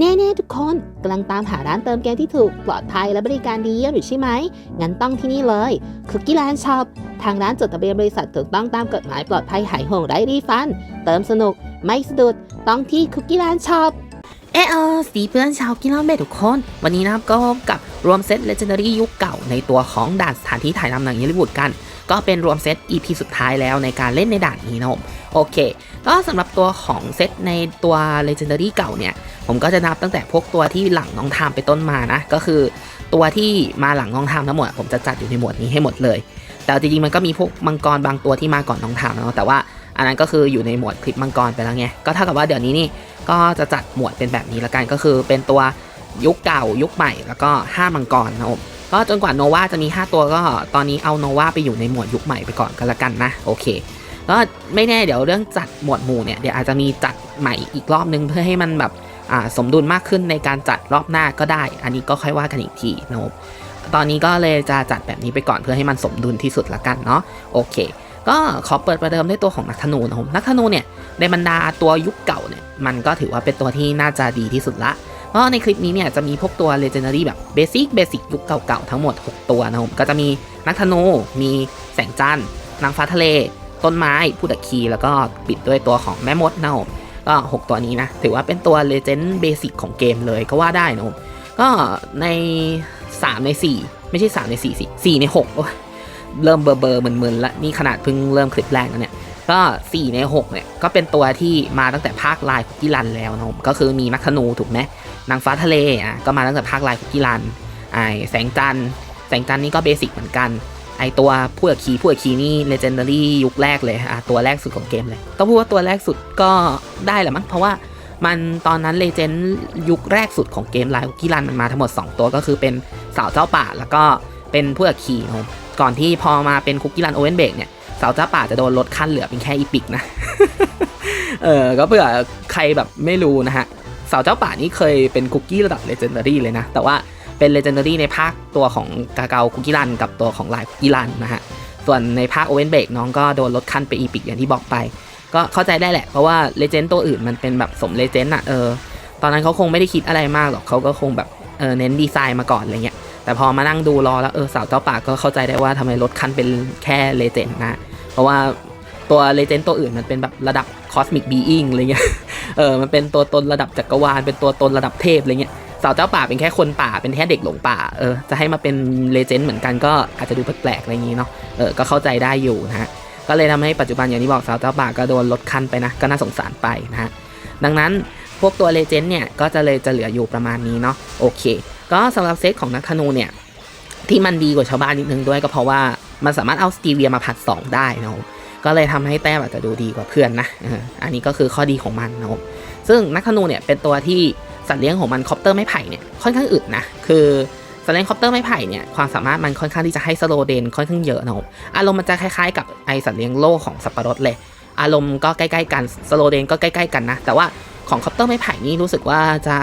แน่ๆทุกคนกำลังตามหาร้านเติมเกมที่ถูกปลอดภัยและบริการดีเยี่ยมอยู่ใช่ไหม งั้นต้องที่นี่เลยคุกกี้แลนด์ช็อปทางร้านจดทะเบียนบริษัทถูกต้องตามกฎหมายปลอดภัยหายห่วงไร้รีฟัน เติมสนุก ไม่สะดุด ต้องที่คุกกี้แลนด์ช็อปเออเออสีเพื่อนชาวกินเล้าเมทุกคน วันนี้นะครับก็กับรวมเซต Legendary ยุคเก่าในตัวของด่านสถานที่ถ่ายทำหนังฮอลลีวูดกัน ก็เป็นรวมเซต EP สุดท้ายแล้วในการเล่นในด่านนี้นะผมโอเค ก็สำหรับตัวของเซตในตัว Legendary เก่าเนี่ย ผมก็จะนับตั้งแต่พวกตัวที่หลังน้องทามไปต้นมานะ ก็คือตัวที่มาหลังน้องทามทั้งหมด ผมจะจัดอยู่ในหมวดนี้ให้หมดเลย แต่จริงๆมันก็มีพวกมังกรบางตัวที่มาก่อนน้องทามเนาะแต่ว่าอันนั้นก็คืออยู่ในหมวดคลิปมังกรไปแล้วไงก็เท่ากับว่าเดี๋ยวนี้นี่ก็จะจัดหมวดเป็นแบบนี้ละกันก็คือเป็นตัวยุคเก่ายุคใหม่แล้วก็ 5 มังกรนะผมก็จนกว่าโนวาจะมี 5 ตัวก็ตอนนี้เอาโนวาไปอยู่ในหมวดยุคใหม่ไปก่อนก็แล้วกันนะโอเค ก็ไม่แน่เดี๋ยวเรื่องจัดหมวดหมู่เนี่ยเดี๋ยวอาจจะมีจัดใหม่อีกรอบนึงเพื่อให้มันแบบสมดุลมากขึ้นในการจัดรอบหน้าก็ได้ อันนี้ก็ค่อยว่ากันอีกทีนะผมตอนนี้ก็เลยจะจัดแบบนี้ไปก่อนเพื่อให้มันสมดุลที่สุดละกันเนาะโอเค ก็ขอเปิดประเดิมด้วยตัวของนักธนูนะผมนักธนูเนี่ยในบรรดาตัวยุคเก่าเนี่ยมันก็ถือว่าเป็นตัวที่น่าจะดีที่สุดละเพราะในคลิปนี้เนี่ยจะมีพวกตัว Legendary แบบเบสิกเบสิกยุคเก่าๆทั้งหมด 6 ตัวนะผมก็จะมีนักธนู มีแสงจันทร์นางฟ้าทะเล ต้นไม้ผู้ดักคีแล้วก็ปิดด้วยตัวของแม่มดนะผมก็ 6 ตัวนี้นะ ถือว่าเป็นตัว Legend Basic ของเกมเลยก็ว่าได้นะผมก็ใน 3 ใน 4 ไม่ใช่ 3 ใน 4 สิ4ใน6โอ้เริ่มเบอร์เบอร์มึนๆละนี่ขนาดเพิ่งเริ่มคลิปแรกนะเนี่ยก็ 4 ใน 6 เนี่ย ก็เป็นตัวที่มาตั้งแต่ภาคลายคุกกี้รันแล้วนะผมก็คือมีนักธนูถูกไหมนางฟ้าทะเลอะก็มาตั้งแต่ภาคลายคุกกี้รันไอแสงจันทร์แสงจันทร์นี่ก็เบสิกเหมือนกัน ไอตัวผู้อักคีผู้อักคีนี่เลเจนดารี่ยุคแรกเลยอะตัวแรกสุดของเกมเลยต้องพูดว่าตัวแรกสุดก็ได้แหละมั้งเพราะว่ามันตอนนั้นเลเจนยุคแรกสุดของเกมลายคุกกี้รันมันมาทั้งหมด 2 ตัวก็คือเป็นสาวเจ้าป่า แล้วก็เป็นผู้อักคีนะผมก่อนที่พอมาเป็นคุกกี้รันโอเวนเบกเนี่ยสาวเจ้าป่าจะโดนลดขั้นเหลือเป็นแค่อีพิกนะเออก็เผื่อใครแบบไม่รู้นะฮะสาวเจ้าป่านี่เคยเป็นคุกกี้ระดับเลเจนดารี่เลยนะ แต่ว่า เป็นเลเจนดารี่ในภาคตัวของกาเกาคุกกี้รัน กับตัวของลายคุกกี้รันนะฮะ ส่วนในภาคโอเวนเบกน้องก็โดนลดขั้นไปอีพิกอย่างที่บอกไป ก็เข้าใจได้แหละ เพราะว่าเลเจนด์ตัวอื่นมันเป็นแบบสมเลเจนด์อะเออ ตอนนั้นเขาคงไม่ได้คิดอะไรมากหรอกเขาก็คงแบบเออเน้นดีไซน์มาก่อนอะไรเงี้ย แต่พอมานั่งดูรอแล้วเออสาวเจ้าป่าก็เข้าใจได้ว่าทำไมลดขั้นเป็นแค่เลเจนด์นะ เพราะว่าตัวเลเจนด์ตัวอื่นมันเป็นแบบระดับคอสมิกบีอิงอะไรเงี้ย เออ มันเป็นตัวตนระดับจักรวาล เป็นตัวตนระดับเทพอะไรเงี้ย สาวเจ้าป่าเป็นแค่คนป่าเป็นแค่เด็กหลงป่าเออจะให้มาเป็นเลเจนด์เหมือนกันก็อาจจะดูแปลกๆอะไรอย่างงี้เนาะเออก็เข้าใจได้อยู่นะฮะก็เลยทำให้ปัจจุบันอย่างที่บอกสาวเจ้าป่าก็โดนลดขั้นไปนะก็น่าสงสารไปนะฮะดังนั้นพวกตัวเลเจนด์เนี่ยก็จะเลยจะเหลืออยู่ประมาณนี้เนาะโอเค ก็สำหรับเซตของนักธนูเนี่ยที่มันดีกว่าชาวบ้านนิดนึงด้วยก็เพราะว่ามันสามารถเอาสตีเวียมาผัด 2 ได้นะครับก็เลยทำให้แต้มอาจจะดูดีกว่าเพื่อนนะอันนี้ก็คือข้อดีของมันนะครับซึ่งนักธนูเนี่ยเป็นตัวที่ สัตว์เลี้ยงของมันคอปเตอร์ไม้ไผ่เนี่ยค่อนข้างอึดนะ คือสัตว์เลี้ยงคอปเตอร์ไม้ไผ่เนี่ยความสามารถมันค่อนข้างที่จะให้สโลเดนค่อนข้างเยอะนะครับอารมณ์มันจะคล้ายๆ กับไอสัตว์เลี้ยงโลของสับปะรดเลย อารมณ์ก็ใกล้ๆกันสโลเดนก็ใกล้ๆกันนะ แต่ว่าของคอปเตอร์ไม้ไผ่นี่รู้สึกว่าจะ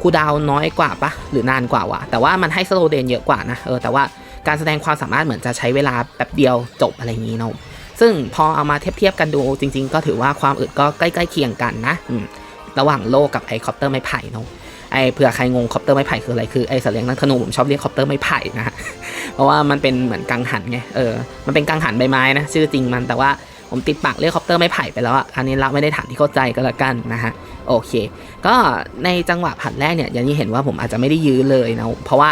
คูดาวน้อยกว่าปะหรือนานกว่าวะแต่ว่ามันให้สโลเดนเยอะกว่านะเออแต่ว่าการแสดงความสามารถเหมือนจะใช้เวลาแป๊บเดียวจบอะไรอย่างนี้เนาะซึ่งพอเอามาเทียบเทียบกันดูจริง ๆ ก็ถือว่าความอึดก็ใกล้ๆเคียงกันนะอืม ระหว่างโลกับไอคอปเตอร์ไม้ไผ่เนาะไอเผื่อใครงงคอปเตอร์ไม้ไผ่คืออะไรคือไอสัตว์เลี้ยงนักธนูผมชอบเรียกคอปเตอร์ไม้ไผ่นะฮะเพราะว่ามันเป็นเหมือนกังหันไงเออมันเป็นกังหันใบไม้นะชื่อจริงมันแต่ว่าผมติดปากเรียกคอปเตอร์ไม้ไผ่ไปแล้วอะอันนี้เราไม่ได้ถามที่เข้าใจก็แล้วกันนะฮะโอเค ก็ในจังหวะผัดแรกเนี่ยอย่างที่เห็นว่าผมอาจจะไม่ได้ยื้อเลยนะเพราะว่า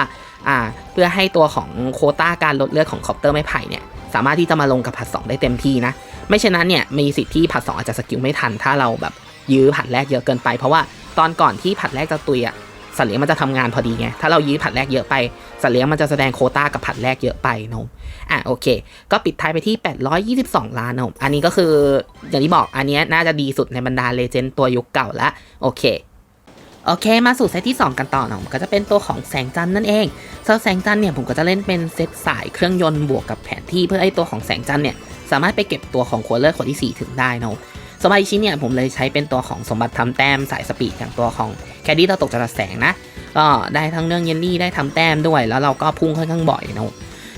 อ่าเพื่อให้ตัวของโคต้าการลดเลือดของคอปเตอร์ไม้ไผ่เนี่ยสามารถที่จะมาลงกับผัด2ได้เต็มที่นะ ไม่เช่นนั้นเนี่ยมีสิทธิ์ที่ผัด2อาจจะสกิลไม่ทัน ถ้าเราแบบ ยื้อผัดแรกเยอะเกินไป เพราะว่าตอนก่อนที่ผัดแรกจะตุยอะสัตว์เลี้ยงมันจะทำงานพอดีไง ถ้าเรายื้อผัดแรกเยอะไป สัตว์เลี้ยงมันจะแสดงโคต้ากับผัดแรกเยอะไปนะอะโอเค ก็ปิดท้ายไปที่ 822 ล้านนะอันนี้ก็คืออย่างที่บอกอันนี้น่าจะดีสุดในบรรดาเลเจนด์ตัวยุคเก่าละโอเคโอเค มาสู่เซตที่ 2 กันต่อเนาะก็จะเป็นตัวของแสงจันนั่นเองสำหรับแสงจันเนี่ยผมก็จะเล่นเป็นเซตสายเครื่องยนต์บวกกับแผนที่เพื่อให้ตัวของแสงจันเนี่ยสามารถไปเก็บตัวของขวดเลอดขวดที่ 4 ถึงได้เนาะ สมัยชิ้นเนี่ยผมเลยใช้เป็นตัวของสมบัติทำแต้มสายสปีดอย่างตัวของแคดดี้เราตกจรดแสงนะ ก็ได้ทั้งเรื่องเยลลี่ได้ทำแต้มด้วย แล้วเราก็พุ่งค่อนข้างบ่อยเนาะ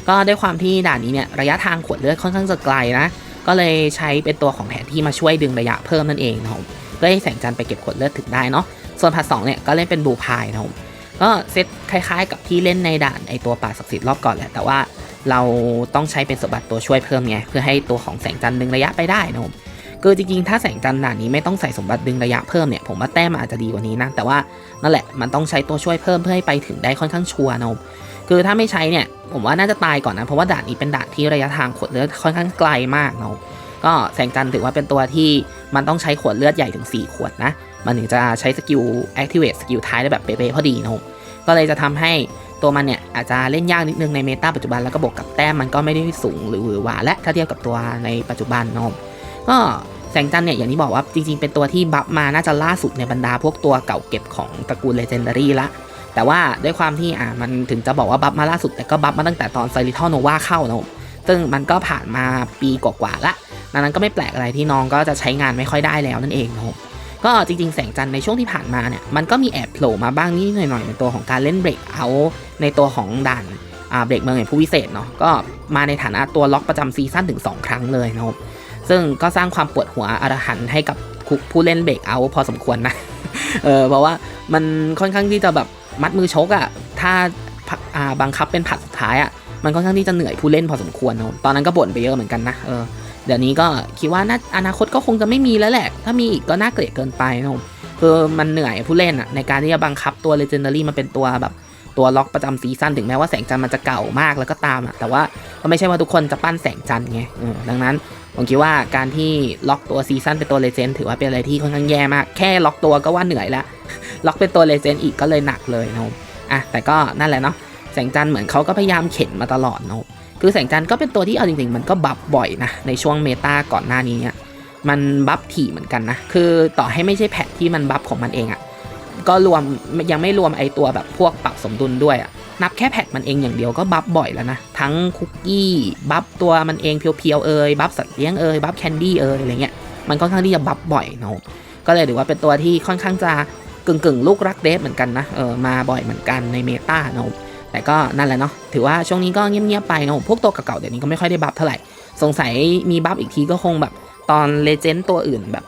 ก็ด้วยความที่ด่านนี้เนี่ยระยะทางขวดเลือดค่อนข้างจะไกลนะก็เลยใช้เป็นตัวของแผนที่มาช่วยดึงระยะเพิ่มนั่นเองเนาะเพื่อให้แสงจันทร์ไปเก็บขวดเลือดถึงได้เนาะส่วนผัด2เนี่ยก็เล่นเป็นบูพายนะครับผมก็เซตคล้ายๆ กับที่เล่นในด่านไอตัวป่าศักดิ์สิทธิ์รอบก่อนแหละแต่ว่าเราต้องใช้เป็นสมบัติตัวช่วยเพิ่มไงเพื่อให้ตัวของแสงจันทร์ดึงระยะไปได้นะครับผม คือจริงๆ ถ้าแสงจันทร์ด่านนี้ไม่ต้องใส่สมบัติดึงระยะเพิ่มเนี่ย ผมว่าแต้มมันอาจจะดีกว่านี้นะ แต่ว่านั่นแหละ มันต้องใช้ตัวช่วยเพิ่มเพื่อให้ไปถึงได้ค่อนข้างชัวร์นะครับคือถ้าไม่ใช้เนี่ย ผมว่าน่าจะตายก่อนนะ เพราะว่าด่านนี้เป็นด่านที่ระยะทางขวดเลือดค่อนข้างไกลมากนะก็แสงจันทร์ถือว่าเป็นตัวที่มันต้องใช้ขวดเลือดใหญ่ถึง 4 ขวดนะ มันถึงจะใช้สกิล activate สกิลท้ายได้แบบเป๊ะๆพอดีนะก็เลยจะทำให้ตัวมันเนี่ยอาจจะเล่นยากนิดนึงในเมตาปัจจุบันแล้วก็บวกกับแต้มมันก็ไม่ได้สูงหรือหวือหวาและถ้าเทียบกับตัวในปัจจุบันนะก็ แสงจันทร์เนี่ยอย่างที่บอกว่าจริงๆ เป็นตัวที่บัฟมาน่าจะล่าสุดในบรรดาพวกตัวเก่าเก็บของตระกูล Legendary ละแต่ว่าด้วยความที่อ่ามันถึงจะบอกว่าบัฟมาล่าสุดแต่ก็บัฟมาตั้งแต่ตอนไซริทอโนวาเข้านะครับซึ่งมันก็ผ่านมาปีกว่าๆละดังนั้นก็ไม่แปลกอะไรที่น้องก็จะใช้งานไม่ค่อยได้แล้วนั่นเองนะครับก็จริงๆ แสงจันทร์ในช่วงที่ผ่านมาเนี่ยมันก็มีแอบโผล่มาบ้างนิดหน่อยๆในตัวของการเล่นเบรกเอาในตัวของด่านอ่าเบรกเมืองแห่งผู้วิเศษเนาะก็มาในฐานะตัวล็อกประจำซีซั่นถึง 2 ครั้งเลยนะครับ ซึ่งก็สร้างความปวดหัวอรหันให้กับผู้เล่นเบรกเอาพอสมควรนะ เออเพราะว่ามันค่อนข้างที่จะแบบมัดมือชกอะ่ะ ถ้าอ่าบังคับเป็นผัดสุดท้ายอะ่ะ มันค่อนข้างที่จะเหนื่อยผู้เล่นพอสมควรเนะตอนนั้นก็บ่นไปเยอะเหมือนกันนะเออเดี๋ยวนี้ก็คิดว่าน่าอนาคตก็คงจะไม่มีแล้วแหละ ถ้ามีอีกก็น่าเกลียดเกินไปนะคือมันเหนื่อยผู้เล่นอะในการที่จะบังคับตัว Legendary มาเป็นตัวแบบ ตัวล็อกประจำซีซั่นถึงแม้ว่าแสงจันทร์มันจะเก่ามากแล้วก็ตามอะแต่ว่าก็ไม่ใช่ว่าทุกคนจะปั้นแสงจันทร์ไงดังนั้นผมคิดว่าการที่ล็อกตัวซีซั่นเป็นตัวเลเจนด์ถือว่าเป็นอะไรที่ค่อนข้างแย่มาก แค่ล็อกตัวก็ว่าเหนื่อยแล้วล็อกเป็นตัวเลเจนด์อีกก็เลยหนักเลยนะครับอะแต่ก็นั่นแหละเนาะแสงจันทร์เหมือนเขาก็พยายามเข็นมาตลอดนะคือแสงจันทร์ก็เป็นตัวที่เอาจริงๆ มันก็บัฟบ่อยนะในช่วงเมตาก่อนหน้านี้มันบัฟถี่เหมือนกันนะคือต่อให้ไม่ใช่แพทที่มันบัฟของมันเองอะ่ะ ก็รวมยังไม่รวมไอตัวแบบพวกปรับสมดุลด้วยอะนับแค่แพทมันเองอย่างเดียวก็บัฟบ่อยแล้วนะ ทั้งคุกกี้บัฟตัวมันเองเพียวๆเอ่ยบัฟสัตว์เลี้ยงเอ่ยบัฟแคนดี้เอ่ยอะไรเงี้ยมันค่อนข้างที่จะบัฟบ่อยเนาะก็เลยถือว่าเป็นตัวที่ค่อนข้างจะกึ่งๆลูกรักเดฟเหมือนกันนะเออมาบ่อยเหมือนกันในเมตาเนาะแต่ก็นั่นแหละเนาะถือว่าช่วงนี้ก็เงียบๆไปเนาะพวกตัวเก่าๆเดี๋ยวนี้ก็ไม่ค่อยได้บัฟเท่าไหร่สงสัยมีบัฟอีกทีก็คงแบบตอนเลเจนด์ตัวอื่นแบบ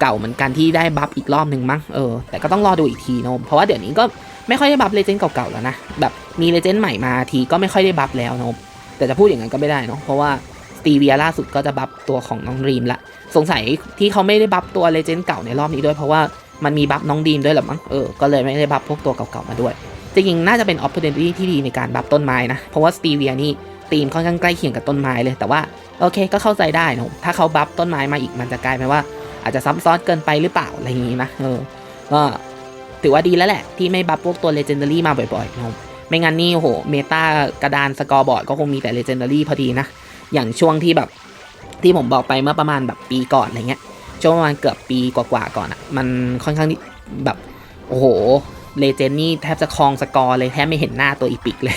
เก่าๆเหมือนกันที่ได้บัฟอีกรอบหนึ่งมั้งเออแต่ก็ต้องรอดูอีกทีเนาะเพราะว่าเดี๋ยวนี้ก็ไม่ค่อยได้บัฟเลเจนด์เก่าๆแล้วนะแบบมีเลเจนด์ใหม่มาทีก็ไม่ค่อยได้บัฟแล้วเนาะแต่จะพูดอย่างนั้นก็ไม่ได้เนาะเพราะว่าสตีเวียล่าสุดก็จะบัฟตัวของน้องรีมละสงสัยที่เขาไม่ได้บัฟตัวเลเจนด์เก่าในรอบนี้ด้วยเพราะว่ามันมีบัฟน้องดีมด้วยหรอมั้งเออก็เลยไม่ได้บัฟพวกตัวเก่าๆมาด้วยจริงๆน่าจะเป็น opportunity ที่ดีในการบัฟต้นไม้นะเพราะว่าสตีเวียนี่ตีมค่อนข้างใกล้เคียงกับต้นไม้เลยแต่ว่าโอเคก็เข้าใจได้นะถ้าเขาบัฟต้นไม้มาอีกมันจะกลายเป็นว่า อาจจะซับซ้อนเกินไปหรือเปล่าอะไรอย่างนี้นะเออก็ถือว่าดีแล้วแหละ ที่ไม่บัฟพวกตัว legendary มาบ่อยๆนะไม่งั้นนี่โอ้โหเมตากระดานสกอร์บอร์ดก็คงมีแต่ legendary พอดีนะ อย่างช่วงที่แบบที่ผมบอกไปเมื่อประมาณแบบปีก่อนอะไรเงี้ยช่วงประมาณเกือบปีกว่าๆก่อนอะ่ะ มันค่อนข้างที่แบบโอ้โหเลเจนนี่แทบจะครองสกอร์เลยแทบไม่เห็นหน้าตัวอีปิกเลย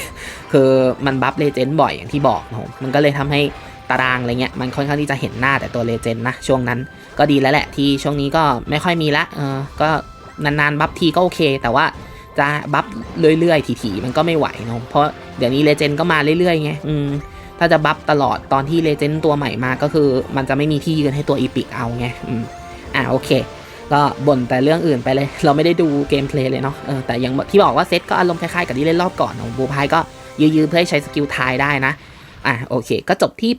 คือมันบัฟเลเจนบ่อยอย่างที่บอกนะผมมันก็เลยทำให้ ตารางอะไรเงี้ยมันค่อนข้างที่จะเห็นหน้าแต่ตัวเลเจนด์นะช่วงนั้นก็ดีแล้วแหละที่ช่วงนี้ก็ไม่ค่อยมีละเออก็นานๆบัฟทีก็โอเค แต่ว่าจะบัฟเรื่อยๆถี่ๆมันก็ไม่ไหวเนาะเพราะเดี๋ยวนี้เลเจนด์ก็มาเรื่อยๆไงอืมถ้าจะบัฟตลอดตอนที่เลเจนด์ตัวใหม่มาก็คือ มันจะไม่มีที่ยืนให้ตัวอีปิกเอาไงอืมอ่าโอเค ก็บ่นแต่เรื่องอื่นไปเลย เราไม่ได้ดูเกมเพลย์เลยเนาะเออแต่อย่างที่บอกว่าเซตก็อารมณ์คล้ายๆกับที่เล่นรอบก่อนของบูพายก็ยื้อๆเพื่อให้ใช้สกิลทายได้นะ อะโอเค ก็จบที่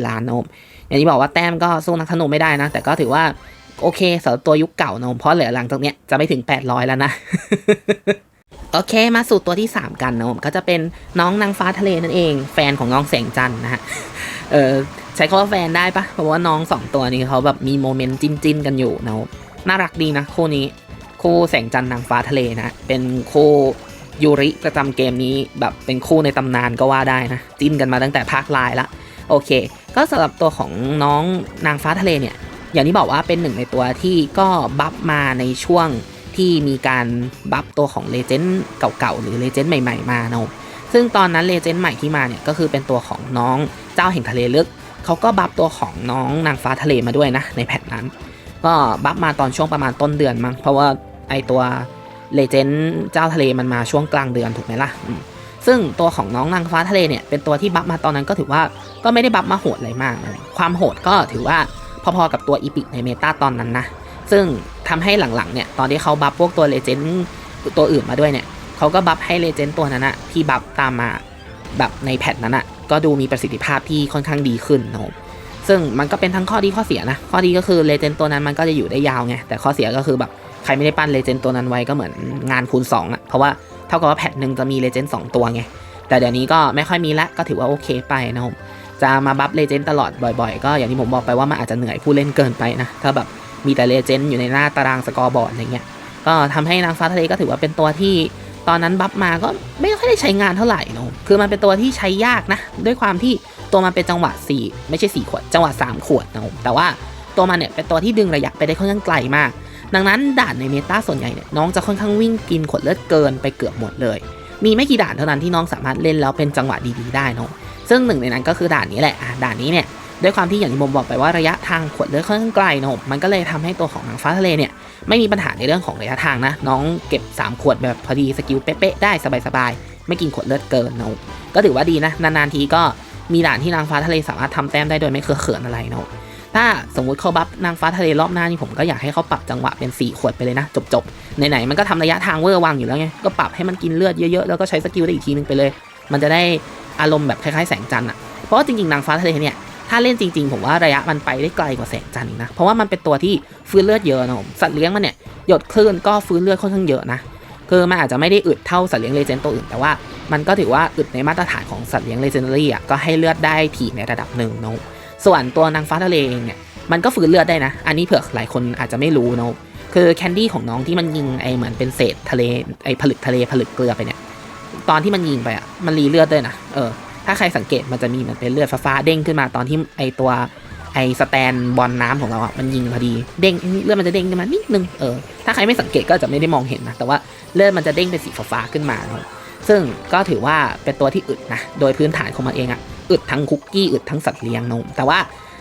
804 ล้านนม อย่างที่บอกว่าแต้มก็สู้นักธนูไม่ได้นะ แต่ก็ถือว่าโอเคสำหรับตัวยุคเก่านม เพราะเหลือหลังจากเนี้ยจะไม่ถึง 800 แล้วนะโอเคมาสู่ตัวที่ 3 กันนะผมก็จะเป็นน้องนางฟ้าทะเลนั่นเอง แฟนของน้องแสงจันนะฮะเออใช้คำว่าแฟนได้ปะเพราะว่าน้องสองตัวนี้เขาแบบมีโมเมนต์จิ้นๆกันอยู่นะผมน่ารักดีนะคู่นี้ คู่แสงจันนางฟ้าทะเลนะเป็นคู่ ยูริประจำเกมนี้แบบเป็นคู่ในตำนานก็ว่าได้นะจิ้นกันมาตั้งแต่ภาคไลน์ละโอเค ก็สำหรับตัวของน้องนางฟ้าทะเลเนี่ย อย่างที่บอกว่าเป็นหนึ่งในตัวที่ก็บัฟมาในช่วงที่มีการบัฟตัวของเลเจนด์เก่าๆ หรือเลเจนด์ใหม่ๆ มาเนาะซึ่งตอนนั้นเลเจนด์ใหม่ที่มาเนี่ย ก็คือเป็นตัวของน้องเจ้าแห่งทะเลลึก เขาก็บัฟตัวของน้องนางฟ้าทะเลมาด้วยนะ ในแพทนั้น ก็บัฟมาตอนช่วงประมาณต้นเดือนมั้งเพราะว่าไอตัว เลเจนด์เจ้าทะเลมันมาช่วงกลางเดือนถูกไหมล่ะ ซึ่งตัวของน้องนางฟ้าทะเลเนี่ยเป็นตัวที่บัฟมาตอนนั้นก็ถือว่าก็ไม่ได้บัฟมาโหดอะไรมากนะความโหดก็ถือว่าพอๆกับตัวอีพิกในเมตาตอนนั้นนะ ซึ่งทำให้หลังๆเนี่ยตอนที่เขาบัฟพวกตัวเลเจนด์ตัวอื่นมาด้วยเนี่ยเขาก็บัฟให้เลเจนด์ตัวนั้นอะที่บัฟตามมาแบบในแพทนั้นอะก็ดูมีประสิทธิภาพที่ค่อนข้างดีขึ้นนะครับซึ่งมันก็เป็นทั้งข้อดีข้อเสียนะ ข้อดีก็คือเลเจนด์ตัวนั้นมันก็จะอยู่ได้ยาวไง แต่ข้อเสียก็คือแบบ รไม่ได้ปั้นเลเจนด์ตัวนั้นไว้ก็เหมือนงานคูณ2อะเพราะว่าเท่ากับว่าแพทหนึ่งจะมีเลเจนด์สองตัวไงแต่เดี๋ยวนี้ก็ไม่ค่อยมีละก็ถือว่าโอเคไปนะครับจะมาบัฟเลเจนด์ตลอดบ่อยๆ ก็อย่างที่ผมบอกไปว่ามันอาจจะเหนื่อยผู้เล่นเกินไปนะถ้าแบบมีแต่เลเจนด์อยู่ในหน้าตารางสกอร์บอร์ดอะไรเงี้ยก็ทำให้นางฟ้าทะเลก็ถือว่าเป็นตัวที่ตอนนั้นบัฟมาก็ไม่ค่อยได้ใช้งานเท่าไหร่นะคือมันเป็นตัวที่ใช้ยากนะ ด้วยความที่ตัวมันเป็นจังหวะ 4 ไม่ใช่ 4 ขวด จังหวะ 3 ขวดนะผมแต่ว่าตัวมันเนี่ยเป็นตัวที่ดึงระยะไปได้ค่อนข้างไกลมาก ดังนั้นด่านในเมตาส่วนใหญ่เนี่ยน้องจะค่อนข้างวิ่งกินขวดเลือดเกินไปเกือบหมดเลย มีไม่กี่ด่านเท่านั้นที่น้องสามารถเล่นแล้วเป็นจังหวะดีๆได้เนอะซึ่งหนึ่งในนั้นก็คือด่านนี้แหละอะด่านนี้เนี่ยด้วยความที่อย่างที่ผมบอกไปว่าระยะทางขวดเลือดค่อนข้างไกลนอะมันก็เลยทำให้ตัวของนางฟ้าทะเลเนี่ยไม่มีปัญหาในเรื่องของระยะทางนะ น้องเก็บ 3 ขวดแบบพอดีสกิลเป๊ะๆได้สบายๆไม่กินขวดเลือดเกินนอะก็ถือว่าดีนะนานๆทีก็มีด่านที่นางฟ้าทะเลสามารถทำแต้มได้โดยไม่เคอะเขินอะไรนอะ ถ้าสมมุติเขาบัฟนางฟ้าทะเลรอบหน้านี่ผมก็อยากให้เขาปรับจังหวะเป็น 4 ขวดไปเลยนะ จบๆไหนๆมันก็ทำระยะทางเวอร์วังอยู่แล้วไงก็ปรับให้มันกินเลือดเยอะๆแล้วก็ใช้สกิลได้อีกทีนึงไปเลย มันจะได้อารมณ์แบบคล้ายๆแสงจันทร์อะเพราะว่าจริงๆนางฟ้าทะเลเนี่ยถ้าเล่นจริงๆ ผมว่าระยะมันไปได้ไกลกว่าแสงจันทร์นะ เพราะว่ามันเป็นตัวที่ฟื้นเลือดเยอะนะผมสัตว์เลี้ยงมันเนี่ยหยดคลื่นก็ฟื้นเลือดค่อนข้างเยอะนะคือมันอาจจะไม่ได้อึดเท่าสัตว์เลี้ยงเลเจนด์ตัวอื่นแต่ว่ามันก็ถือว่าอึดในมาตรฐานของสัตว์เลี้ยงเลเจนดารี่อะก็ให้เลือดได้ถี่ในระดับหนึ่งนะ ส่วนตัวนางฟ้าทะเลเองเนี่ยมันก็ฟื้นเลือดได้นะ อันนี้เผื่อหลายคนอาจจะไม่รู้เนาะคือแคนดี้ของน้องที่มันยิงไอเหมือนเป็นเศษทะเลไอผลึกทะเลผลึกเกลือไปเนี่ย ตอนที่มันยิงไปอะมันรีเลือดด้วยนะเออถ้าใครสังเกตมันจะมีเหมือนเป็นเลือดฟ้าๆเด้งขึ้นมาตอนที่ไอตัวไอสแตนบอลน้ำของเราอะมันยิงพอดีเด้งเลือดมันจะเด้งขึ้นมานิดนึงเออถ้าใครไม่สังเกตก็จะไม่ได้มองเห็นนะแต่ว่าเลือดมันจะเด้งเป็นสีฟ้าๆขึ้นมาซึ่งก็ถือว่าเป็นตัวที่อึดนะโดยพื้นฐานของมันเองอะ อึดทั้งคุกกี้อึดทั้งสัตว์เลี้ยงนอะแต่ว่า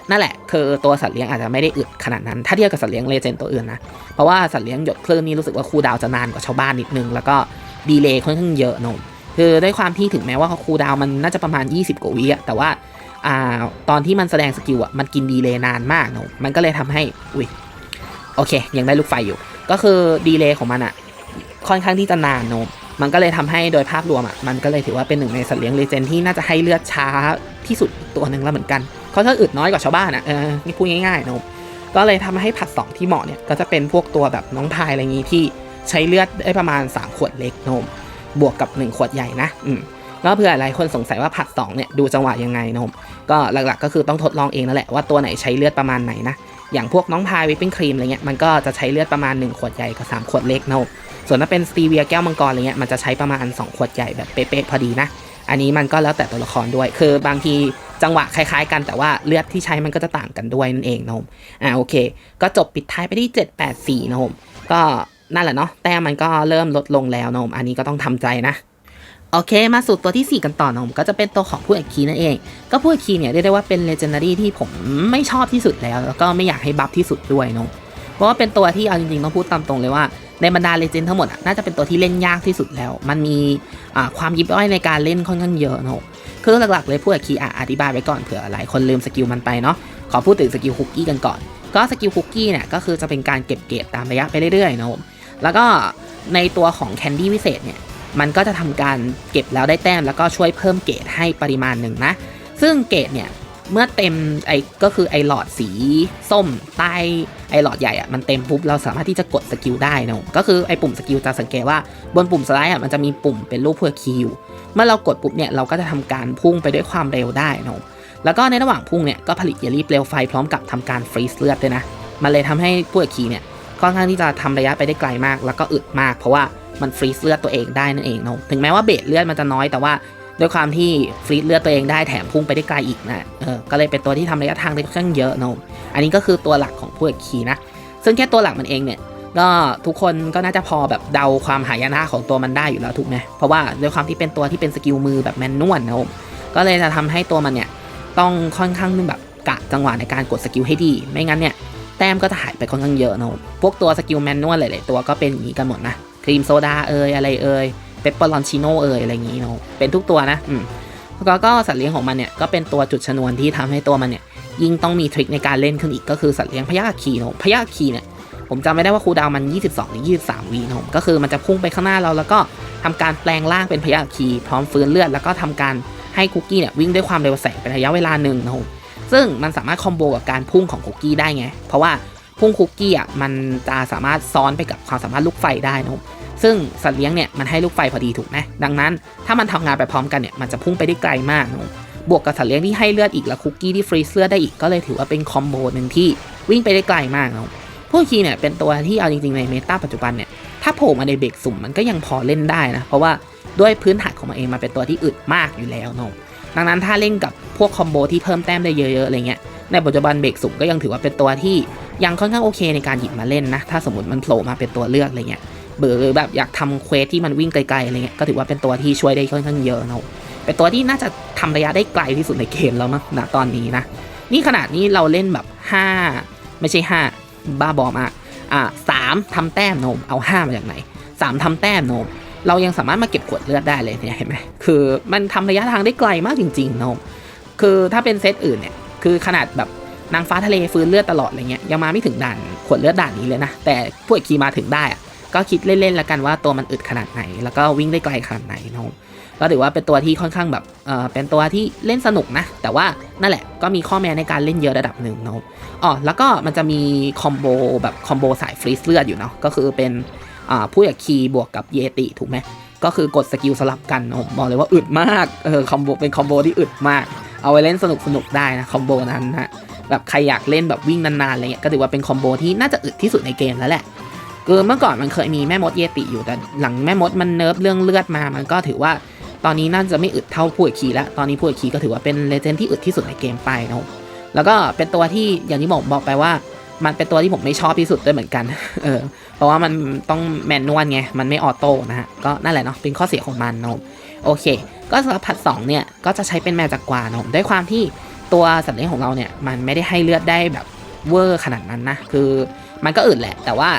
นั่นแหละคือตัวสัตว์เลี้ยงอาจจะไม่ได้อึดขนาดนั้น ถ้าเทียบกับสัตว์เลี้ยงเลเจนด์ตัวอื่นนะเพราะว่าสัตว์เลี้ยงหยดคลื่นนี่รู้สึกว่าคูดาวจะนานกว่าชาวบ้านนิดนึงแล้วก็ดีเลย์ค่อนข้างเยอะนอะคือด้วยความที่ถึงแม้ว่าเขาคูดาวมันน่าจะประมาณ 20กว่าวิอะแต่ว่าอ่าตอนที่มันแสดงสกิลอะมันกินดีเลย์นานมากนอะมันก็เลยทำให้อุ้ยโอเค ยังได้ลูกไฟอยู่ ก็คือดีเลย์ของมันอะค่อนข้างที่จะนานนอะ มันก็เลยทำให้โดยภาพรวมอะมันก็เลยถือว่าเป็นหนึ่งในสัตว์เลี้ยงเลเจนที่น่าจะให้เลือดช้าที่สุดตัวหนึ่งแล้วเหมือนกันเขาถ้าอึดน้อยกว่าชาวบ้านอะเออนี่พูดง่ายๆนะก็เลยทำให้ผัดสองที่เหมาะเนี่ยก็จะเป็นพวกตัวแบบน้องพายอะไรงี้ที่ใช้เลือดได้ประมาณ 3 ขวดเล็กนอะบวกกับ 1 ขวดใหญ่นะอืมก็เผื่อหลายคนสงสัยว่าผัด2เนี่ยดูจังหวะยังไงนะครับก็หลักๆ ก็คือต้องทดลองเองนั่นแหละว่าตัวไหนใช้เลือดประมาณไหนนะอย่างพวกน้องพายวิปปิ้งครีมอะไรเงี้ยมันก็จะใช้เลือดประมาณ 1 ขวดใหญ่กับ3ขวดเล็กนะครับ ส่วนถ้าเป็นสตีเวียแก้วมังกรอะไรเงี้ยมันจะใช้ประมาณ 2 ขวดใหญ่แบบเป๊ะๆพอดีนะ อันนี้มันก็แล้วแต่ตัวละครด้วย คือบางทีจังหวะคล้ายๆ กันแต่ว่าเลือดที่ใช้มันก็จะต่างกันด้วยนั่นเองนะครับอ่าโอเค ก็จบปิดท้ายไปที่ 784นะครับก็นั่นแหละเนาะแต้มมันก็เริ่มลดลงแล้วนะครับอันนี้ก็ต้องทำใจนะโอเค มาสู่ตัวที่ 4 กันต่อนะผมก็จะเป็นตัวของผู้เอกคีนั่นเอง ก็ผู้เอกคีเนี่ยเรียกได้ว่าเป็นเลเจนดารี่ที่ผมไม่ชอบที่สุดแล้ว แล้วก็ไม่อยากให้บัฟที่สุดด้วยเนาะเพราะว่าเป็นตัวที่เอาจริงๆต้องพูดตามตรงเลยว่า ในบรรดาเลเจนทั้งหมดน่าจะเป็นตัวที่เล่นยากที่สุดแล้ว มันมีความยิบย่อยในการเล่นค่อนข้างเยอะนะคือหลักๆเลยผู้เอกคีอะอธิบายไว้ก่อนเผื่อหลายคนลืมสกิลมันไปเนาะขอพูดถึงสกิลคุกกี้กันก่อน ก็สกิลคุกกี้เนี่ยก็คือจะเป็นการเก็บเกรดตามระยะไปเรื่อยๆเนาะแล้วก็ในตัวของแคนดี้วิเศษเนี่ยมันก็จะทำการเก็บแล้วได้แต้มแล้วก็ช่วยเพิ่มเกรดให้ปริมาณหนึ่งนะ ซึ่งเกรดเนี่ย เมื่อเต็มไอ้ก็คือไอ้หลอดสีส้มใต้ไอ้หลอดใหญ่อะมันเต็มปุ๊บเราสามารถที่จะกดสกิลได้นะก็คือไอ้ปุ่มสกิลจะสังเกตว่าบนปุ่มสไลด์อะมันจะมีปุ่มเป็นรูปเพื่อคิวเมื่อเรากดปุ๊บเนี่ยเราก็จะทำการพุ่งไปด้วยความเร็วได้นะแล้วก็ในระหว่างพุ่งเนี่ยก็ผลิตเยลลี่เปลวไฟพร้อมกับทำการฟรีซเลือดด้วยนะมันเลยทำให้ผู้ขี่เนี่ยค่อนข้างที่จะทำระยะไปได้ไกลมาก แล้วก็อึดมาก เพราะว่ามันฟรีซเลือดตัวเองได้นั่นเองนะถึงแม้ว่าเบสเลือดมันจะน้อยแต่ว่า ด้วยความที่ฟรีดเลือดตัวเองได้แถมพุ่งไปได้ไกลอีกนะเออก็เลยเป็นตัวที่ทำระยะทางได้ค่อนข้างเยอะนอะอันนี้ก็คือตัวหลักของผู้เอกขี่นะ ซึ่งแค่ตัวหลักมันเองเนี่ยก็ทุกคนก็น่าจะพอแบบเดาความหายนะของตัวมันได้อยู่แล้วถูกไหมเพราะว่าด้วยความที่เป็นตัวที่เป็นสกิลมือแบบแมนนวลนะครับก็เลยจะทำให้ตัวมันเนี่ยต้องค่อนข้างแบบกะจังหวะในการกดสกิลให้ดี ไม่งั้นเนี่ยแต้มก็จะหายไปค่อนข้างเยอะนะครับพวกตัวสกิลแมนนวลหลายๆตัวก็เป็นอย่างนี้กันหมดนะครีมโซดาเอ่ยอะไรเอย เปปเปอร์ลอนชิโนเอ่ยอะไรอย่างนี้เนาะเป็นทุกตัวนะอืมแล้วก็สัตว์เลี้ยงของมันเนี่ยก็เป็นตัวจุดชนวนที่ทำให้ตัวมันเนี่ยยิ่งต้องมีทริคในการเล่นขึ้นอีกก็คือสัตว์เลี้ยงพยาคีเนาะพยาคีเนี่ยผมจำไม่ได้ว่าครูดาวน์มัน 22 หรือ 23วินะผมก็คือมันจะพุ่งไปข้างหน้าเรา แล้วก็ทำการแปลงร่างเป็นพยาคีพร้อมฟื้นเลือด แล้วก็ทำการให้คุกกี้เนี่ยวิ่งด้วยความเร็วแสงเป็นระยะเวลาหนึ่งนะครับผมซึ่งมันสามารถคอมโบกับการพุ่งของคุกกี้ได้ไง เพราะว่าพุ่งคุกกี้อะมันจะสามารถซ้อนไปกับความสามารถลูกไฟได้นะ ซึ่งสัตว์เลี้ยงเนี่ยมันให้ลูกไฟพอดีถูกไหมดังนั้น ถ้ามันทำงานไปพร้อมกันเนี่ยมันจะพุ่งไปได้ไกลมากนะบวกกับสัตว์เลี้ยงที่ให้เลือดอีกแล้วคุกกี้ที่ฟรีเลือดได้อีกก็เลยถือว่าเป็นคอมโบหนึ่งที่วิ่งไปได้ไกลมากนะครับพวกคีเนี่ยเป็นตัวที่เอาจริงๆในเมตาปัจจุบันเนี่ยถ้าโผล่มาในเบรกสุ่มมันก็ยังพอเล่นได้นะเพราะว่าด้วยพื้นฐานของมันเองมันเป็นตัวที่อึดมากอยู่แล้วเนาะดังนั้นถ้าเล่นกับพวกคอมโบที่เพิ่มแต้มได้เยอะๆอะไรเงี้ยในปัจจุบันเบรกสุ่มก็ยังถือว่าเป็นตัวที่ยังค่อนข้างโอเคในการหยิบมาเล่นนะถ้าสมมติมันโผล่มาเป็นตัวเลือกอะไรเงี้ย เบื่อหรือแบบอยากทำเควสที่มันวิ่งไกลๆอะไรเงี้ยก็ถือว่าเป็นตัวที่ช่วยได้ค่อนข้างเยอะเนาะเป็นตัวที่น่าจะทำระยะได้ไกลที่สุดในเกมแล้วมั้งณตอนนี้นะนี่ขนาดนี้เราเล่นแบบ 5 ไม่ใช่ 5 บ้าบอมากอะสามทำแต้มโนมเอา 5 มาจากไหน 3ทำแต้มโนมเรายังสามารถมาเก็บขวดเลือดได้เลยเนี่ยเห็นไหมคือมันทำระยะทางได้ไกลมากจริงๆโนมคือถ้าเป็นเซตอื่นเนี่ยคือขนาดแบบนางฟ้าทะเลฟื้นเลือดตลอดอะไรเงี้ยยังมาไม่ถึงด่านขวดเลือดด่านนี้เลยนะแต่พวกคีมาถึงได้อะ ก็คิดเล่นๆแล้วกันว่าตัวมันอึดขนาดไหน แล้วก็วิ่งได้ไกลขนาดไหนนะครับก็ถือว่าเป็นตัวที่ค่อนข้างแบบเออเป็นตัวที่เล่นสนุกนะ แต่ว่านั่นแหละก็มีข้อแม้ในการเล่นเยอะระดับหนึ่งนะครับอ๋อแล้วก็มันจะมีคอมโบแบบคอมโบสายฟรีสเลือดอยู่เนาะก็คือเป็นอ่าผู้อยากคีบวกกับเยติถูกไหมก็คือกดสกิลสลับกันนะบอกเลยว่าอึดมากเออคอมโบเป็นคอมโบที่อึดมาก เอาไว้เล่นสนุกสนุกได้นะคอมโบนั้นนะแบบใครอยากเล่นแบบวิ่งนานๆอะไรเงี้ยก็ถือว่าเป็นคอมโบที่น่าจะอึดที่สุดในเกมแล้วแหละ คือเมื่อก่อนมันเคยมีแม่มดเยติอยู่แต่หลังแม่มดมันเนิร์ฟเรื่องเลือดมา มันก็ถือว่าตอนนี้น่าจะไม่อึดเท่าผู้อีกคีแล้ว ตอนนี้ผู้อีกคีก็ถือว่าเป็นเลเจนด์ที่อึดที่สุดในเกมไปนะครับแล้วก็เป็นตัวที่อย่างที่ผมบอกไปว่า มันเป็นตัวที่ผมไม่ชอบที่สุดด้วยเหมือนกัน เออ เพราะว่ามันต้องแมนนวลไง มันไม่ออโต้นะฮะ ก็นั่นแหละเนาะ เป็นข้อเสียของมันนะโอเค ก็สำหรับผัดสองเนี่ย ก็จะใช้เป็นแมวจากกวานะด้วยความที่ตัวสัตว์เลี้ยงของเราเนี่ย มันไม่ได้ให้เลือดได้แบบเวอร์ขนาดนั้นนะ คือมันก็อึดแหละ แต่ว่า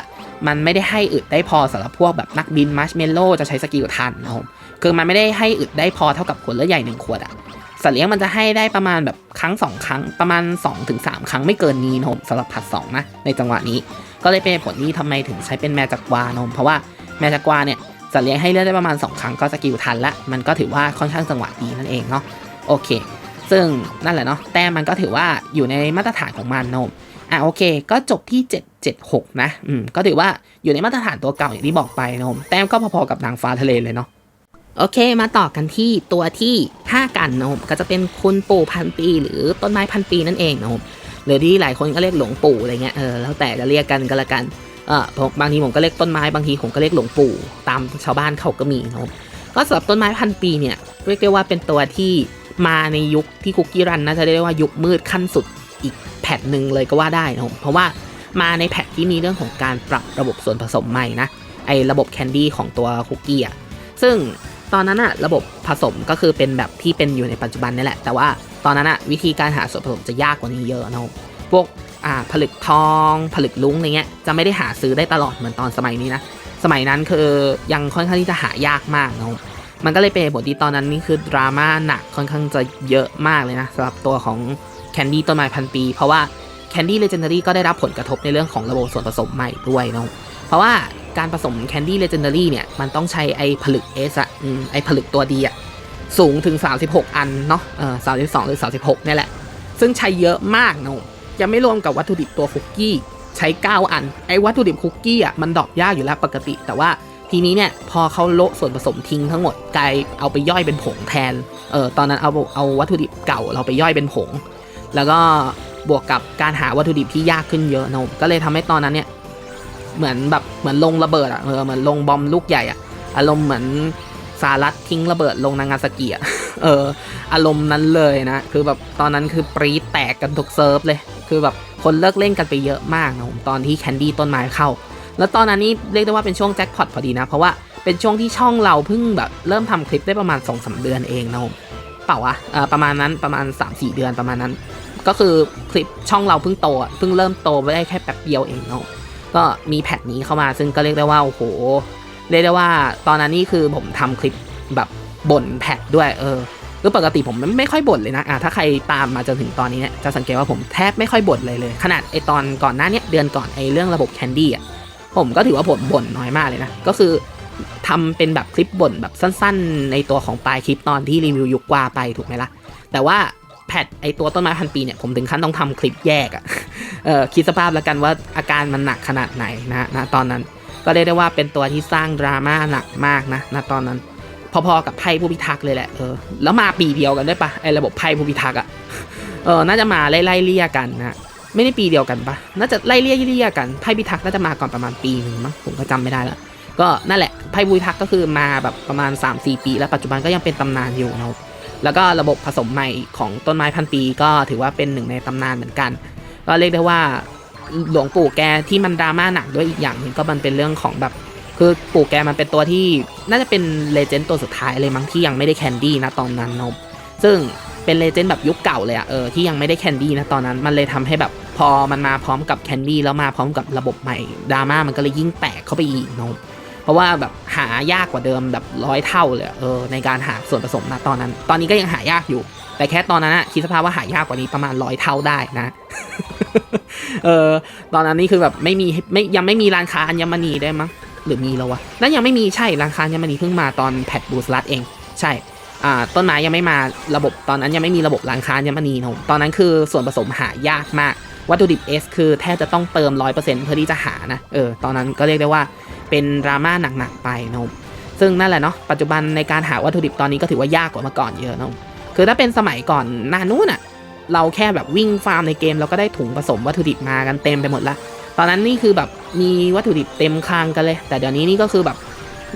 มันไม่ได้ให้อึดได้พอสำหรับพวกแบบนักบินมัชเมลโล่จะใช้สกิลทันนะครับคือมันไม่ได้ให้อึดได้พอเท่ากับขวดเลือดใหญ่หนึ่งขวดอะสัตว์เลี้ยงมันจะให้ได้ประมาณแบบครั้งสองครั้งประมาณ2อถึงสครั้งไม่เกินนี้นะครับสำหรับผัดสองนะในจังหวะนี้ ก็เลยเป็นผลที่ทำไมถึงใช้เป็นแมจากวานะครับเพราะว่าแมจากวาเนี่ยสัตว์เลี้ยงให้เลือดได้ประมาณ 2 ครั้งก็สกิลทันละมันก็ถือว่าค่อนข้างจังหวะดีนั่นเองเนาะโอเค ซึ่งนั่นแหละเนาะแต้มมันก็ถือว่าอยู่ในมาตรฐานของมันนะครับ อะโอเค ก็จบที่ 776 นะ อืม ก็ถือว่าอยู่ในมาตรฐานตัวเก่าอย่างที่บอกไปนะครับแต้มก็พอๆกับนางฟ้าทะเลเลยเนาะโอเค มาต่อกันที่ตัวที่ 5 กันนะครับก็จะเป็นคุณปู่พันปี หรือต้นไม้พันปีนั่นเองนะครับหรือที่หลายคนก็เรียกหลวงปู่อะไรเงี้ยเออแล้วแต่จะเรียกกันก็แล้วกันเออผมบางทีผมก็เรียกต้นไม้บางทีผมก็เรียกหลวงปู่ตามชาวบ้านเขาก็มีนะครับก็สำหรับต้นไม้พันปีเนี่ยเรียกได้ว่าเป็นตัวที่มาในยุคที่คุกกี้รันน่าจะเรียกว่ายุคมืดขั้นสุด อีกแพทหนึ่งเลยก็ว่าได้นะครับเพราะว่ามาในแพทที่มีเรื่องของการปรับระบบส่วนผสมใหม่นะไอระบบแคนดี้ของตัวคุกกี้อะซึ่งตอนนั้นอะระบบผสมก็คือเป็นแบบที่เป็นอยู่ในปัจจุบันนี่แหละ แต่ว่าตอนนั้นอะวิธีการหาส่วนผสมจะยากกว่านี้เยอะนะครับพวกอ่าผลึกทอง ผลึกลุ้งอะไรเงี้ยจะไม่ได้หาซื้อได้ตลอดเหมือนตอนสมัยนี้นะสมัยนั้นคือยังค่อนข้างที่จะหายากมากนะครับมันก็เลยเป็นบทที่ตอนนั้นนี่คือดราม่าหนักค่อนข้างจะเยอะมากเลยนะสำหรับตัวของ แคนดี้ต้นไม้พันปี เพราะว่าแคนดี้เลเจนดารี่ก็ได้รับผลกระทบในเรื่องของระบบส่วนผสมใหม่ด้วยเนาะเพราะว่าการผสมแคนดี้เลเจนดารี่เนี่ย มันต้องใช้ไอ้ผลึกเอสอะอไอ้ผลึกตัวดีอะสูงถึง 36 อันเนาะเออ32หรือ36เนี่ยแหละ ซึ่งใช้เยอะมากเนาะยังไม่รวมกับวัตถุดิบตัวคุกกี้ใช้ 9 อัน ไอ้วัตถุดิบคุกกี้อะมันดอกยากอยู่แล้วปกติ แต่ว่าทีนี้เนี่ยพอเขาโละส่วนผสมทิ้งทั้งหมดกลายเอาไปย่อยเป็นผงแทน เออตอนนั้นเอาเอาวัตถุดิบเก่าเราไปย่อยเป็นผง แล้วก็บวกกับการหาวัตถุดิบที่ยากขึ้นเยอะนะก็เลยทำให้ตอนนั้นเนี่ยเหมือนแบบเหมือนลงระเบิดอะเออเหมือนลงบอมลูกใหญ่อะอารมณ์เหมือนสหรัฐทิ้งระเบิดลงนางาซากิอะเออ อารมณ์นั้นเลยนะ คือแบบตอนนั้นคือปรีดแตกกันทุกเซิร์ฟเลย คือแบบคนเลิกเล่นกันไปเยอะมากนะผมตอนที่แคนดี้ต้นไม้เข้า แล้วตอนนั้นนี่เรียกได้ว่าเป็นช่วงแจ็คพอตพอดีนะ เพราะว่าเป็นช่วงที่ช่องเราเพิ่งแบบเริ่มทำคลิปได้ประมาณ2อสเดือนเองนะผม เปล่าวะประมาณนั้นประมาณ 3-4 เดือนประมาณนั้น ก็คือคลิปช่องเราเพิ่งโตเพิ่งเริ่มโตไปได้แค่แป๊บเดียวเองเนาะก็มีแพทนี้เข้ามาซึ่งก็เรียกได้ว่าโอ้โหเรียกได้ว่าตอนนั้นนี่คือผมทำคลิปแบบบ่นแพทด้วยเออคือปกติผมไม่ไม่ค่อยบ่นเลยนะอะถ้าใครตามมาจนถึงตอนนี้เนี่ยจะสังเกตว่าผมแทบไม่ค่อยบ่นเลยเลย ขนาดไอตอนก่อนหน้าเนี้ยเดือนก่อนไอเรื่องระบบแคนดี้อะผมก็ถือว่าผมบ่นน้อยมากเลยนะ ก็คือ ทำเป็นแบบคลิปบ่นแบบสั้นๆ ในตัวของปลายคลิปตอนที่รีวิวยุกกว่าไปถูกไหมล่ะ แต่ว่าแพทไอตัวต้นไม้พันปีเนี่ยผมถึงขั้นต้องทำคลิปแยกอะ่ะเออคิดสภาพแล้วกันว่าอาการมันหนักขนาดไหนนะนะตอนนั้น ก็เรียกได้ว่าเป็นตัวที่สร้างดราม่าหนักมากนะนะตอนนั้น พอๆกับไพ่ผู้พิทักษ์เลยแหละเออแล้วมาปีเดียวกันด้วยปะไอระบบไพ่ผู้พิทักษ์อะเออน่าจะมาไล่ๆเลี่ยกันนะไม่ได้ปีเดียวกันปะน่าจะไล่เลี่ยเลี่ยกันไพ่พิทักษ์น่าจะมาก่อนประมาณปีหนึ่งมั้งผมก็จำไม่ได้แล้วก็นั่นแหละ ไพ่ผู้พิทักก็คือมาแบบประมาณ 3-4 ปี แล้วปัจจุบันก็ยังเป็นตำนานอยู่นะครับแล้วก็ระบบผสมใหม่ของต้นไม้พันปีก็ถือว่าเป็นหนึ่งในตำนานเหมือนกัน ก็เรียกได้ว่าหลวงปู่แกที่มันดราม่าหนักด้วยอีกอย่างหนึ่งก็มันเป็นเรื่องของแบบคือปู่แกมันเป็นตัวที่น่าจะเป็นเลเจนด์ตัวสุดท้ายเลยมั้งที่ยังไม่ได้แคนดี้นะตอนนั้นเนอะซึ่งเป็นเลเจนด์แบบยุคเก่าเลยอะเออที่ยังไม่ได้แคนดี้นะตอนนั้นมันเลยทำให้แบบพอมันมาพร้อมกับแคนดี้แล้วมาพร้อมกับระบบใหม่ดราม่ามันก็เลยยิ่งแตกเข้าไปอีกนอะเพ ราะว่าแบบหายากกว่าเดิมแบบร้อยเท่าเลยเออในการหาส่วนผสมนะตอนนั้น ตอนนี้ก็ยังหายากอยู่ แต่แค่ตอนนั้นอะคิดสภาพว่าหายากกว่านี้ประมาณร้อยเท่าได้นะเออตอนนั้นนี่คือแบบไม่มีไม่ยังไม่มีร้านค้าอัญมณีได้มั้งหรือมีแล้ววะนั่นยังไม่มีใช่ร้านค้ายังไม่มีเพิ่งมาตอนแพดบูสลัดเอง ใช่อ่าต้นไม้ยังไม่มาระบบตอนนั้นยังไม่มีระบบร้านค้ายังไม่มีนะตอนนั้นคือส่วนผสมหายากมาก วัตถุดิบ S คือแทบจะต้องเติม 100%เพื่อที่จะหานะ เออ ตอนนั้นก็เรียกได้ว่าเป็นดราม่าหนักๆไปนะซึ่งนั่นแหละเนาะ ปัจจุบันในการหาวัตถุดิบตอนนี้ก็ถือว่ายากกว่าเมื่อก่อนเยอะนะคือถ้าเป็นสมัยก่อนนานู้นอะเราแค่แบบวิ่งฟาร์มในเกมเราก็ได้ถุงผสมวัตถุดิบมากันเต็มไปหมดละ ตอนนั้นนี่คือแบบมีวัตถุดิบเต็มคลังกันเลย แต่เดี๋ยวนี้นี่ก็คือแบบ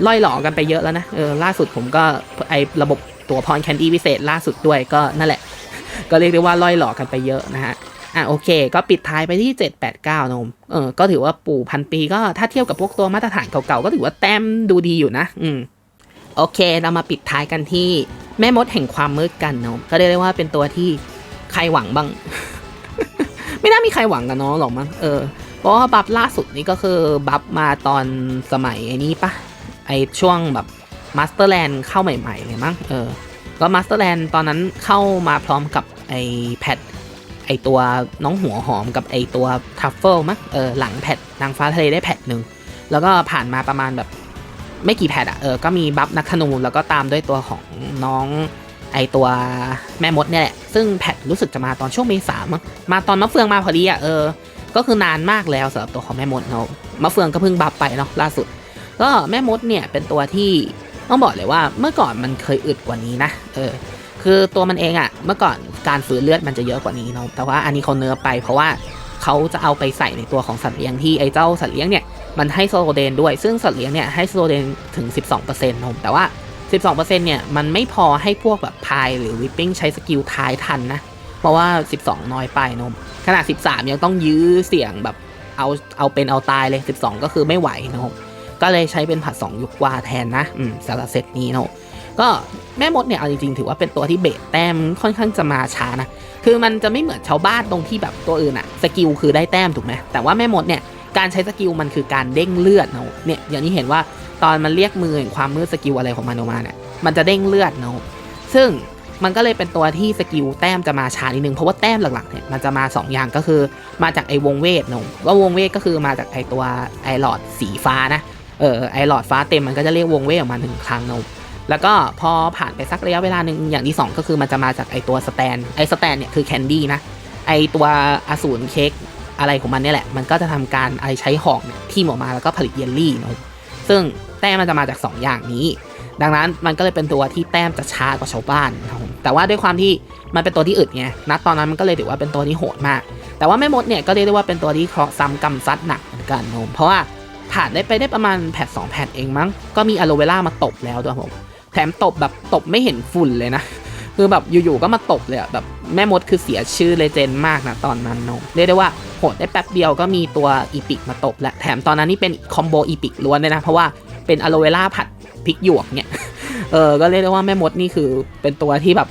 ล่อยหลอกันไปเยอะแล้วนะ เออ ล่าสุดผมก็ไอระบบตัวพรแคนดี้พิเศษล่าสุดด้วยก็นั่นแหละ ก็เรียกได้ว่าล่อยหลอกันไปเยอะนะฮะ อะโอเค ก็ปิดท้ายไปที่ 789นมเออก็ถือว่าปู่พันปีก็ถ้าเทียบกับพวกตัวมาตรฐานเก่าๆ ก็ถือว่าแต้มดูดีอยู่นะ อืมโอเค เรามาปิดท้ายกันที่แม่มดแห่งความมืดกันเนาะก็เรียกได้ว่าเป็นตัวที่ใครหวังบ้าง ไม่น่ามีใครหวังกันเนาะหรอกมั้งเออเพราะว่าบัฟล่าสุดนี่ก็คือบัฟมาตอนสมัยไอ้นี้ปะไอช่วงแบบมาสเตอร์แลนด์เข้าใหม่ๆเลยมั้งเออก็มาสเตอร์แลนด์ตอนนั้นเข้ามาพร้อมกับไอแพด ไอตัวน้องหัวหอมกับไอตัวทัฟเฟิลมั้งเออหลังแพดนางฟ้าทะเลได้แพดหนึ่งแล้วก็ผ่านมาประมาณแบบไม่กี่แพดอะเออก็มีบัฟนักธนูแล้วก็ตามด้วยตัวของน้องไอตัวแม่มดเนี่ยแหละ ซึ่งแพดรู้สึกจะมาตอนช่วงเมษามั้งมาตอนมะเฟืองมาพอดีอะเออ ก็คือนานมากแล้วสำหรับตัวของแม่มดเนาะมะเฟืองก็เพิ่งบัฟไปเนาะล่าสุด ก็แม่มดเนี่ยเป็นตัวที่ต้องบอกเลยว่าเมื่อก่อนมันเคยอึดกว่านี้นะเออคือตัวมันเองอะเมื่อก่อน การฝืนเลือดมันจะเยอะกว่านี้เนาะแต่ว่าอันนี้เขาเนื้อไปเพราะว่าเขาจะเอาไปใส่ในตัวของสัตว์เลี้ยงที่ไอ้เจ้าสัตว์เลี้ยงเนี่ยมันให้โซโลเดนด้วยซึ่งสัตว์เลี้ยงเนี่ยให้โซโลเดนถึง 12%นะผมแต่ว่า 12%เนี่ยมันไม่พอให้พวกแบบพายหรือวิปปิ้งใช้สกิลทายทันนะเพราะว่า 12 น้อยไปนมขนาด 13 ยังต้องยื้อเสี่ยงแบบเอาเอาเป็นเอาตายเลย 12 ก็คือไม่ไหวนะผมก็เลยใช้เป็นผัด2ยุกว่าแทนนะอืมสารเซตนี้เนาะ ก็แม่มดเนี่ยเอาจริงๆ ถือว่าเป็นตัวที่เบสแต้มค่อนข้างจะมาช้านะ คือมันจะไม่เหมือนชาวบ้านตรงที่แบบตัวอื่นอะสกิลคือได้แต้มถูกไหมแต่ว่าแม่มดเนี่ยการใช้สกิลมันคือการเด้งเลือดเนาะเนี่ยอย่างที่เห็นว่าตอนมันเรียกมือแห่งความมืดสกิลอะไรของมันออกมาเนี่ยมันจะเด้งเลือดเนาะซึ่งมันก็เลยเป็นตัวที่สกิลแต้มจะมาช้านิดนึงเพราะว่าแต้มหลักๆเนี่ยมันจะมา 2 อย่างก็คือมาจากไอ้วงเวทเนอะว่าวงเวทก็คือมาจากไอ้ตัวไอหลอดสีฟ้านะเออไอหลอดฟ้าเต็มมันก็จะเรียกวงเวทออกมาหนึ่งครั้งเนะ แล้วก็พอผ่านไปสักระยะเวลาหนึ่งอย่างที่ 2 ก็คือมันจะมาจากไอตัวสแตนไอสแตนเนี่ยคือแคนดี้นะ ไอตัวอสูรเค้กอะไรของมันเนี่ยแหละ มันก็จะทำการไอใช้หอกเนี่ยที่ออกมาแล้วก็ผลิตเยลลี่เนอะซึ่งแต้มมันจะมาจาก 2 อย่างนี้ ดังนั้นมันก็เลยเป็นตัวที่แต้มจะช้ากว่าชาวบ้านครับผมแต่ว่าด้วยความที่มันเป็นตัวที่อึดไงณตอนนั้นมันก็เลยถือว่าเป็นตัวที่โหดมาก แต่ว่าแม่มดเนี่ยก็เรียกได้ว่าเป็นตัวที่เคราะห์ซ้ำกำซัดหนักเหมือนกันนะครับผมเพราะว่าผ่านได้ไปได้ประมาณแพทสองแพทเองมั้งก็มีอะโลเวล่ามาตบแล้วด้วยผม แถมตบแบบตบไม่เห็นฝุ่นเลยนะ คือแบบอยู่ๆก็มาตบเลยอะแบบแม่มดคือเสียชื่อเลเจนด์มากนะตอนนั้นเนาะเรียกได้ว่าโหดได้แป๊บเดียวก็มีตัวอีพิกมาตบและแถมตอนนั้นนี่เป็นคอมโบอีพิกล้วนเลยนะ เพราะว่าเป็นอะโลเวล่าผัดพริกหยวกเนี่ยเออก็เรียกได้ว่าแม่มดนี่คือเป็นตัวที่แบบ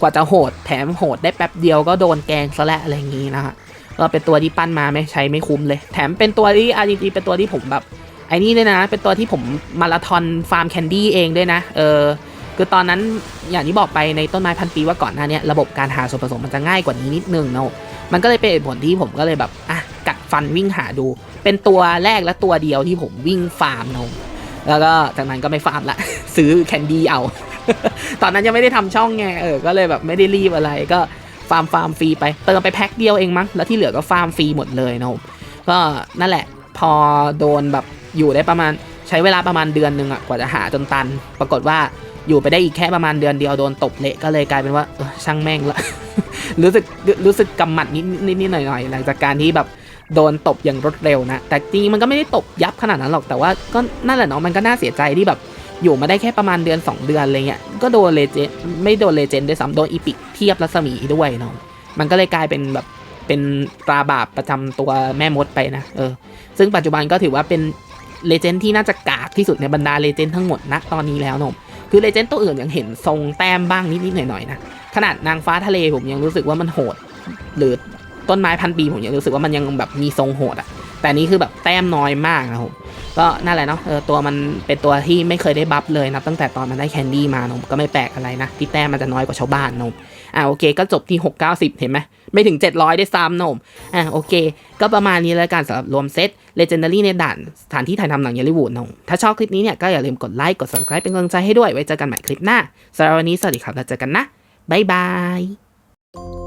กว่าจะโหดแถมโหดได้แป๊บเดียวก็โดนแกงซะและอะไรอย่างงี้นะฮะก็เป็นตัวที่ปั้นมาไม่ใช้ไม่คุ้มเลย แถมเป็นตัวที่อาจริงๆเป็นตัวที่ผมแบบ ไอ้นี่ด้วยนะ เป็นตัวที่ผมมาราธอนฟาร์มแคนดี้เองด้วยนะ เออ คือตอนนั้นอย่างที่บอกไปในต้นไม้พันปีว่าก่อนหน้านี้ระบบการหาส่วนผสมมันจะง่ายกว่านี้นิดนึงเนาะ มันก็เลยเป็นผลที่ผมก็เลยแบบอะกัดฟันวิ่งหาดู เป็นตัวแรกและตัวเดียวที่ผมวิ่งฟาร์มเนาะแล้วก็จากนั้นก็ไม่ฟาร์มละ ซื้อแคนดี้เอา ตอนนั้นยังไม่ได้ทำช่องไง เออ ก็เลยแบบไม่ได้รีบอะไร ก็ฟาร์มฟาร์มฟรีไป เติมไปแพ็คเดียวเองมั้ง แล้วที่เหลือก็ฟาร์มฟรีหมดเลยเนาะก็นั่นแหละ พอโดนแบบ อยู่ได้ประมาณใช้เวลาประมาณเดือนหนึ่งอะกว่าจะหาจนตัน ปรากฏว่าอยู่ไปได้อีกแค่ประมาณเดือนเดียวโดนตบเละก็เลยกลายเป็นว่าช่างแม่งละรู้สึกรู้สึกกำหมัดนิดนิดนิดหน่อยหน่อยหลังจากการที่แบบโดนตบอย่างรวดเร็วนะ แต่จริงมันก็ไม่ได้ตบยับขนาดนั้นหรอกแต่ว่าก็นั่นแหละเนาะมันก็น่าเสียใจที่แบบอยู่มาได้แค่ประมาณเดือน 2 เดือนอะไรเงี้ยก็โดนเลเจนไม่โดนเลเจนด้วยซ้ำโดนอีพิกเทียบรัศมีด้วยเนาะมันก็เลยกลายเป็นแบบเป็นตราบาปประจำตัวแม่มดไปนะเออซึ่งปัจจุบันก็ถือว่าเป็น เลเจนด์ที่น่าจะกากที่สุดในบรรดาเลเจนด์ทั้งหมดนะตอนนี้แล้วนมคือเลเจนด์ตัวอื่นยังเห็นทรงแต้มบ้างนิดๆหน่อยๆนะขนาดนางฟ้าทะเลผมยังรู้สึกว่ามันโหด หรือต้นไม้พันปีผมยังรู้สึกว่ามันยังแบบมีทรงโหดอะแต่นี้คือแบบแต้มน้อยมากนะครับก็นั่นแหละเนาะเออตัวมันเป็นตัวที่ไม่เคยได้บัฟเลยนะตั้งแต่ตอนมันได้แคนดี้มานมก็ไม่แปลกอะไรนะที่แต้มมันจะน้อยกว่าชาวบ้านนมอ่าโอเคก็จบที่ 6 9 0 เห็นไหม ไม่ถึง 700ได้ซ้ำนมอ่าโอเค ก็ประมาณนี้แล้วกันสำหรับรวมเซต Legendary ในด่านสถานที่ถ่ายทำหนังยอลลีวูดนมถ้าชอบคลิปนี้เนี่ยก็อย่าลืมกดไลค์กด subscribe เป็นกำลังใจให้ด้วยไว้เจอกันใหม่คลิปหน้าสำหรับวันนี้สวัสดีครับแล้วเจอกันนะบ๊ายบาย